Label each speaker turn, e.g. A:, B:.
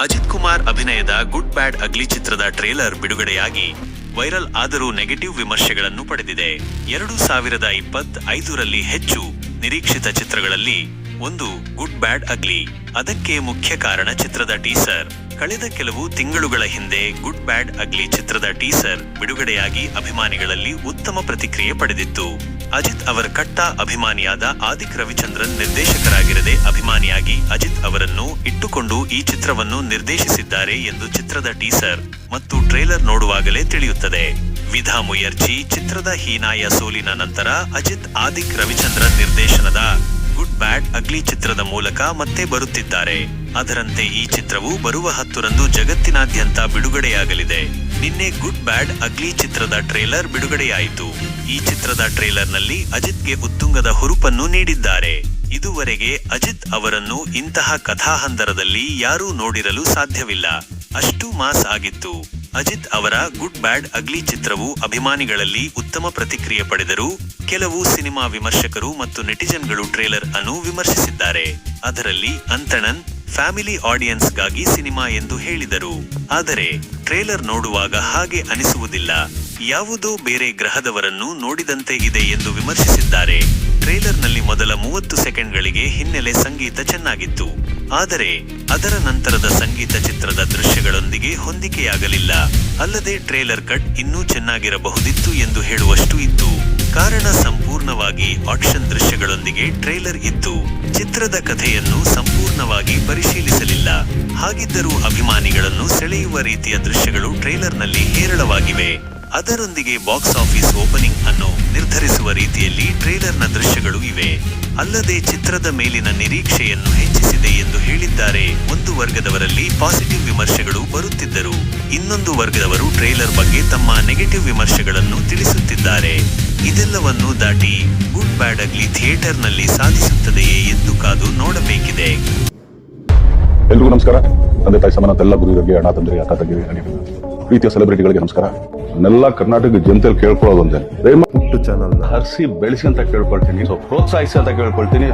A: ಅಜಿತ್ ಕುಮಾರ್ ಅಭಿನಯದ good bad ugly ಚಿತ್ರದ trailer ಬಿಡುಗಡೆಯಾಗಿ ವೈರಲ್ ಆದರೂ ನೆಗೆಟಿವ್ ವಿಮರ್ಶೆಗಳನ್ನು ಪಡೆದಿದೆ. ಎರಡು ಸಾವಿರದ ಇಪ್ಪತ್ತ್ ಐದರಲ್ಲಿ ಹೆಚ್ಚು ನಿರೀಕ್ಷಿತ ಚಿತ್ರಗಳಲ್ಲಿ ಒಂದು ಗುಡ್ ಬ್ಯಾಡ್ ಅಗ್ಲಿ. ಅದಕ್ಕೆ ಮುಖ್ಯ ಕಾರಣ ಚಿತ್ರದ ಟೀಸರ್. ಕಳೆದ ಕೆಲವು ತಿಂಗಳುಗಳ ಹಿಂದೆ ಗುಡ್ ಬ್ಯಾಡ್ ಅಗ್ಲಿ ಚಿತ್ರದ ಟೀಸರ್ ಬಿಡುಗಡೆಯಾಗಿ ಅಭಿಮಾನಿಗಳಲ್ಲಿ ಉತ್ತಮ ಪ್ರತಿಕ್ರಿಯೆ ಪಡೆದಿತ್ತು. ಅಜಿತ್ ಅವರ ಕಟ್ಟ ಅಭಿಮಾನಿಯಾದ ಆದಿಕ್ ರವಿಚಂದ್ರನ್ ನಿರ್ದೇಶಕರಾಗಿರದೆ ಅಭಿಮಾನಿಯಾಗಿ ಅಜಿತ್ ಅವರನ್ನು ಇಟ್ಟುಕೊಂಡು ಈ ಚಿತ್ರವನ್ನು ನಿರ್ದೇಶಿಸಿದ್ದಾರೆ ಎಂದು ಚಿತ್ರದ ಟೀಸರ್ ಮತ್ತು ಟ್ರೇಲರ್ ನೋಡುವಾಗಲೇ ತಿಳಿಯುತ್ತದೆ. ವಿಧಾ ಮುಯರ್ಜಿ ಚಿತ್ರದ ಹೀನಾಯ ಸೋಲಿನ ನಂತರ ಅಜಿತ್ ಆದಿಕ್ ರವಿಚಂದ್ರನ್ ನಿರ್ದೇಶನದ ಗುಡ್ ಬ್ಯಾಡ್ ಅಗ್ಲಿ ಚಿತ್ರದ ಮೂಲಕ ಮತ್ತೆ ಬರುತ್ತಿದ್ದಾರೆ. ಅದರಂತೆ ಈ ಚಿತ್ರವು ಬರುವ ಹತ್ತರಂದು ಜಗತ್ತಿನಾದ್ಯಂತ ಬಿಡುಗಡೆಯಾಗಲಿದೆ. ನಿನ್ನೆ ಗುಡ್ ಬ್ಯಾಡ್ ಅಗ್ಲಿ ಚಿತ್ರದ ಟ್ರೇಲರ್ ಬಿಡುಗಡೆಯಾಯಿತು. ಈ ಚಿತ್ರದ ಟ್ರೇಲರ್ನಲ್ಲಿ ಅಜಿತ್ಗೆ ಉತ್ತುಂಗದ ಹುರುಪನ್ನು ನೀಡಿದ್ದಾರೆ. ಇದುವರೆಗೆ ಅಜಿತ್ ಅವರನ್ನು ಇಂತಹ ಕಥಾಹಂದರದಲ್ಲಿ ಯಾರೂ ನೋಡಿರಲು ಸಾಧ್ಯವಿಲ್ಲ. ಅಷ್ಟು ಮಾಸ್ ಆಗಿತ್ತು. ಅಜಿತ್ ಅವರ ಗುಡ್ ಬ್ಯಾಡ್ ಅಗ್ಲಿ ಚಿತ್ರವು ಅಭಿಮಾನಿಗಳಲ್ಲಿ ಉತ್ತಮ ಪ್ರತಿಕ್ರಿಯೆ ಪಡೆದರು ಕೆಲವು ಸಿನಿಮಾ ವಿಮರ್ಶಕರು ಮತ್ತು ನೆಟಿಜನ್ಗಳು ಟ್ರೇಲರ್ ಅನ್ನು ವಿಮರ್ಶಿಸಿದ್ದಾರೆ. ಅದರಲ್ಲಿ ಅಂತಣನ್ ಫ್ಯಾಮಿಲಿ ಆಡಿಯನ್ಸ್ಗಾಗಿ ಸಿನಿಮಾ ಎಂದು ಹೇಳಿದರು. ಆದರೆ ಟ್ರೇಲರ್ ನೋಡುವಾಗ ಹಾಗೆ ಅನಿಸುವುದಿಲ್ಲ. ಯಾವುದೋ ಬೇರೆ ಗ್ರಹದವರನ್ನು ನೋಡಿದಂತೆ ಇದೆ ಎಂದು ವಿಮರ್ಶಿಸಿದ್ದಾರೆ. ಟ್ರೇಲರ್ನಲ್ಲಿ ಮೊದಲ ಮೂವತ್ತು ಸೆಕೆಂಡ್ಗಳಿಗೆ ಹಿನ್ನೆಲೆ ಸಂಗೀತ ಚೆನ್ನಾಗಿತ್ತು. ಆದರೆ, ಅದರ ನಂತರದ ಸಂಗೀತ ಚಿತ್ರದ ದೃಶ್ಯಗಳೊಂದಿಗೆ ಹೊಂದಿಕೆಯಾಗಲಿಲ್ಲ. ಅಲ್ಲದೆ ಟ್ರೇಲರ್ ಕಟ್ ಇನ್ನೂ ಚೆನ್ನಾಗಿರಬಹುದಿತ್ತು ಎಂದು ಹೇಳುವಷ್ಟು ಇತ್ತು. ಕಾರಣ ಸಂಪೂರ್ಣವಾಗಿ ಆಕ್ಷನ್ ದೃಶ್ಯಗಳೊಂದಿಗೆ ಟ್ರೇಲರ್ ಇತ್ತು. ಚಿತ್ರದ ಕಥೆಯನ್ನು ಸಂಪೂರ್ಣವಾಗಿ ಪರಿಶೀಲಿಸಲಿಲ್ಲ. ಹಾಗಿದ್ದರೂ ಅಭಿಮಾನಿಗಳನ್ನು ಸೆಳೆಯುವ ರೀತಿಯ ದೃಶ್ಯಗಳು ಟ್ರೇಲರ್ನಲ್ಲಿ ಹೇರಳವಾಗಿವೆ. ಅದರೊಂದಿಗೆ ಬಾಕ್ಸ್ ಆಫೀಸ್ ಓಪನಿಂಗ್ ಅನ್ನು ನಿರ್ಧರಿಸುವ ರೀತಿಯಲ್ಲಿ ಟ್ರೇಲರ್ನ ದೃಶ್ಯಗಳು ಇವೆ. ಅಲ್ಲದೆ ಚಿತ್ರದ ಮೇಲಿನ ನಿರೀಕ್ಷೆಯನ್ನು ಹೆಚ್ಚಿಸಿದೆ ಎಂದು ಹೇಳಿದ್ದಾರೆ. ಒಂದು ವರ್ಗದವರಲ್ಲಿ ಪಾಸಿಟಿವ್ ವಿಮರ್ಶೆಗಳು ಬರುತ್ತಿದ್ದರು. ಇನ್ನೊಂದು ವರ್ಗದವರು ಟ್ರೇಲರ್ ಬಗ್ಗೆ ತಮ್ಮ ನೆಗೆಟಿವ್ ವಿಮರ್ಶೆಗಳನ್ನು ತಿಳಿಸುತ್ತಿದ್ದಾರೆ. ಇದೆಲ್ಲವನ್ನು ದಾಟಿ ಗುಡ್ ಬ್ಯಾಡ್ ಅಗ್ಲಿ ಥಿಯೇಟರ್ನಲ್ಲಿ ಸಾಧಿಸುತ್ತದೆಯೇ ಎಂದು ಕಾದು ನೋಡಬೇಕಿದೆ.
B: ಎಲ್ರಿಗೂ ನಮಸ್ಕಾರ. ತಂದೆ ತಾಯಿ ಸಮಾನ ಎಲ್ಲ ಗುರುಗಳಿಗೆ ಅಣ್ಣ, ತಂದೆ, ಅಕ್ಕ ತಂಗಿ ಪ್ರೀತಿಯ ಸೆಲೆಬ್ರಿಟಿಗಳಿಗೆ ನಮಸ್ಕಾರ. ನನ್ನೆಲ್ಲ ಕರ್ನಾಟಕ ಜನತೆ ಕೇಳ್ಕೊಳ್ಳೋದು ಚಾನಲ್ ದಯಮಾಡಿ
C: ಯೂಟ್ಯೂಬ್ ಚಾನಲ್ನ
B: ಹರಿಸಿ ಬೆಳೆಸಿ ಅಂತ ಕೇಳ್ಕೊಳ್ತೀನಿ ಸೊ ಪ್ರೋತ್ಸಾಹಿಸಿ ಅಂತ ಕೇಳ್ಕೊಳ್ತೀನಿ.